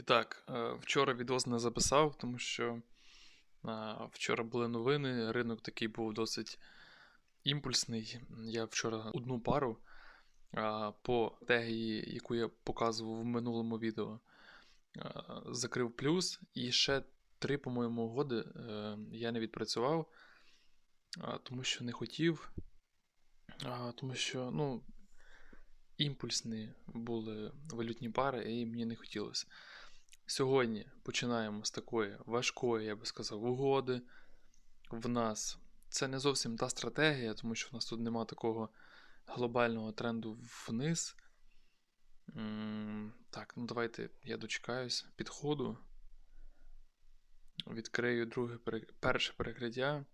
І так, е, вчора відос не записав, тому що е, вчора були новини, ринок такий був досить імпульсний. Я вчора одну пару е, по тегії, яку я показував в минулому відео, закрив плюс, і ще три, по-моєму, угоди я не відпрацював, тому що не хотів, тому що, ну. Імпульсні були валютні пари, і мені не хотілося. Сьогодні починаємо з такої важкої, я би сказав, угоди. В нас це не зовсім та стратегія, тому що в нас тут нема такого глобального тренду вниз. Так, ну давайте я дочекаюсь підходу. Відкрию друге перше перекриття.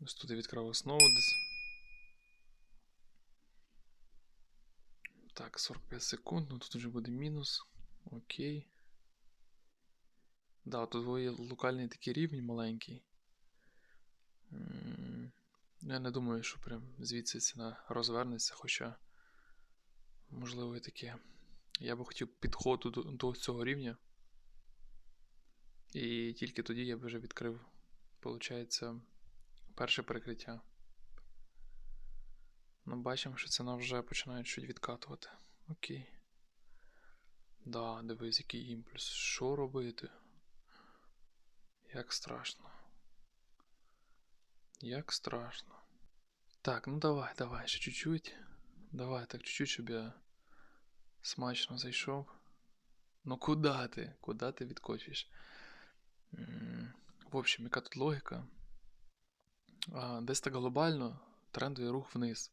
Ось тут я відкрив основу десь. Так, 45 секунд, ну тут вже буде мінус. Окей. Да, тут є локальний такий рівень маленький. Я не думаю, що прям звідси ціна розвернеться, хоча, можливо, і таке. Я би хотів підходу до, цього рівня. І тільки тоді я б вже відкрив, виходить, перше перекриття. Ну, бачимо, що ціна вже починає чуть відкатувати. Окей. Да, дивись, який імпульс. Що робити? Як страшно. Як страшно. Так, ну давай, давай, ще чуть-чуть. Давай, так чуть-чуть, щоб я смачно зайшов. Ну куди ти? Куди ти відкочуєш? М, В общем, яка тут логіка? А, Десь так глобально трендовий рух вниз.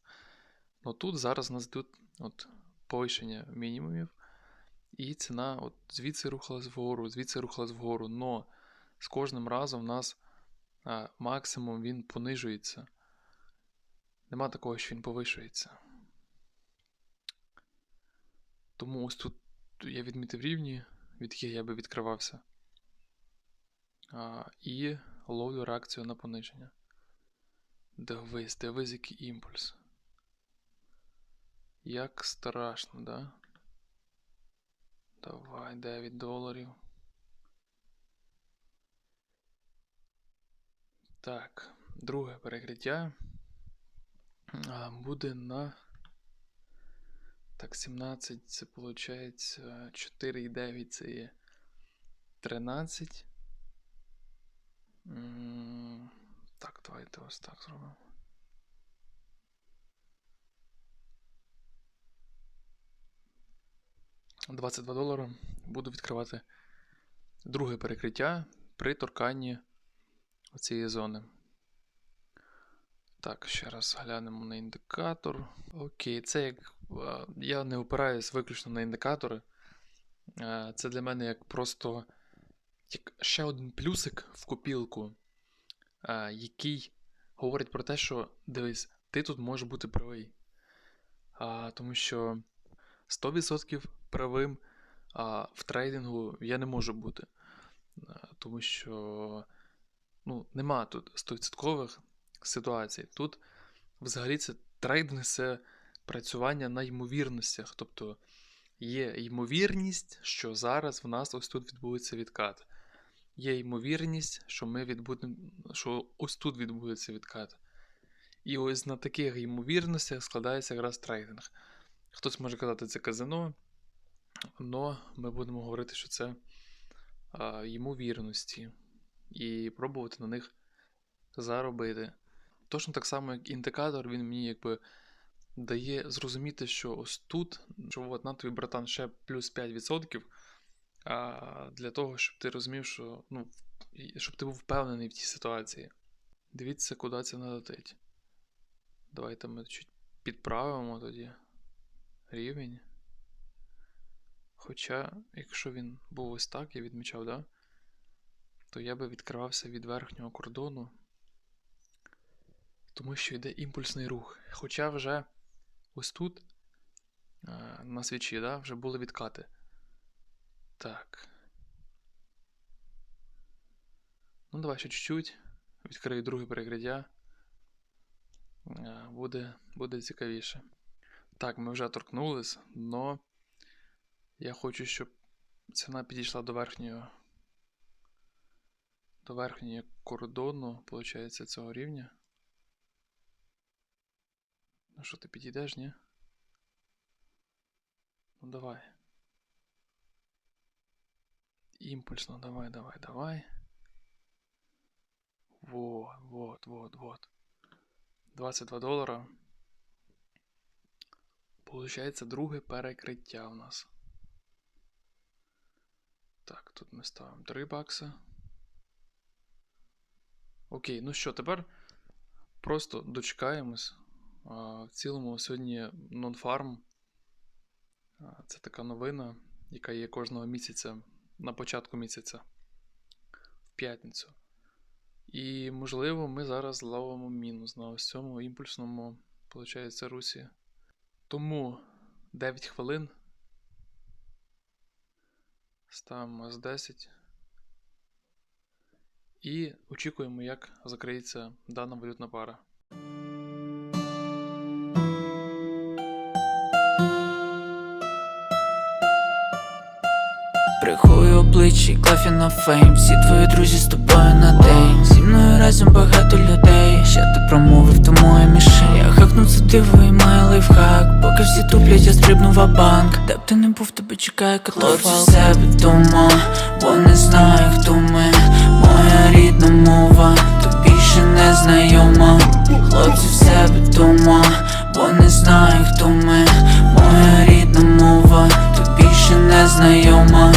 Ну тут зараз нас йдуть от повищення мінімумів. І ціна от звідси рухалась вгору, звідси рухалась вгору. Но з кожним разом в нас а, максимум він понижується. Нема такого, що він повишується. Тому ось тут я відмітив рівні, від яких я би відкривався. А, і ловлю реакцію на пониження. Дивись, дивись, який імпульс. Як страшно, да? Давай, 9 доларів. Так, друге перекриття буде на. Так, 17, це виходить 4,9 це є 13. М, Так, давайте ось так зробимо. – 22 долари. Буду відкривати друге перекриття при торканні цієї зони. Так, ще раз глянемо на індикатор. Окей, це як. е, Я не опираюсь виключно на індикатори. Е, Це для мене як просто як ще один плюсик в копілку, е, який говорить про те, що дивись, ти тут можеш бути правий. Тому що 100% правим а, в трейдингу я не можу бути. Тому що ну, нема тут 100% ситуацій. Тут взагалі це трейдинг це працювання на ймовірностях. Тобто є ймовірність, що зараз в нас ось тут відбудеться відкат. Є ймовірність, що ми відбудемо, що ось тут відбудеться відкат. І ось на таких ймовірностях складається якраз трейдинг. Хтось може казати, це казино, але ми будемо говорити, що це а, ймовірності, і пробувати на них заробити. Точно так само, як індикатор, він мені якби дає зрозуміти, що ось тут, що от на тобі, братан, ще плюс 5%, а, для того, щоб ти розумів, що ну, щоб ти був впевнений в тій ситуації. Дивіться, куди це налетить. Давайте ми чуть підправимо тоді рівень. Хоча, якщо він був ось так, я відмічав, да? то я би відкривався від верхнього кордону, тому що йде імпульсний рух. Хоча вже ось тут на свічі, да, вже були відкати. Так. Ну, давай ще чуть-чуть. Відкрию друге перекриття. Буде, буде цікавіше. Так, ми вже торкнулись, но я хочу, щоб Ціна підійшла до верхнього. До верхнього кордону, виходить, цього рівня. Ну що, ти підійдеш, ні? Ну давай. Імпульсно, давай, давай, давай. Вот, вот, вот, вот. 22 долара. Получається друге перекриття у нас. Так, тут ми ставимо 3 бакса. Окей, ну що, тепер просто дочекаємось. В цілому сьогодні нонфарм. Це така новина, яка є кожного місяця на початку місяця в п'ятницю. І, можливо, ми зараз зловимо мінус на ось цьому імпульсному, виходить, русі. Тому 9 хвилин. Ставимо з 10. І очікуємо, як закриється дана валютна пара. Прихую обличчя, клафі на фейм Всі твої друзі з тобою на день. Зі мною разом багато людей. Ще ти промовив, тому я мішень Я хакну це диво і лайфхак. Поки всі туплять, я стрибну в банк. Де б ти не був, тебе чекає катафалк Хлопці себе дома, бо не знаю, хто ми. Моя рідна мова, тобі ще не знайома. Хлопці в себе дома, бо не знаю, хто ми знайома.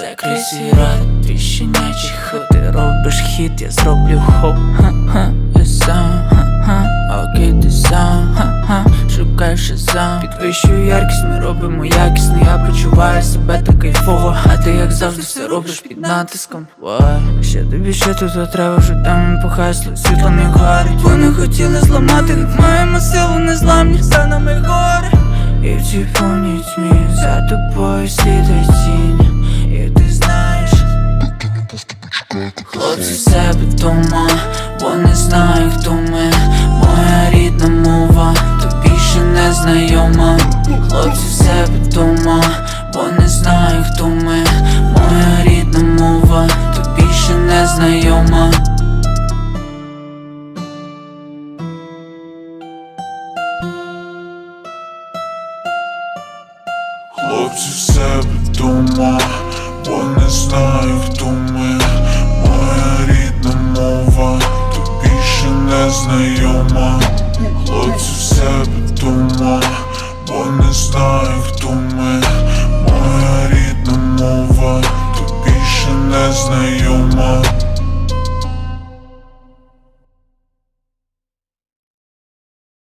Закрий свій рот, твій щенячий ход Ти робиш хід, я зроблю хоп Ха-ха, Підвищую яркість, ми робимо якісно Я почуваю себе так кайфово. А ти як завжди все робиш під натиском. Вай, ще тобі ще тут треба вже там похасло Світло не горить. Вони хотіли зламати, маємо силу незламність За нами горе. І в цій повній тьмі за тобою слідує тінь. І ти знаєш Хлопці в себе дома, бо не знаю, хто ми. Моя Хлопці в себе дома, бо не знаю, хто ми. Моя рідна мова, тобі ще не знайома. Хлопці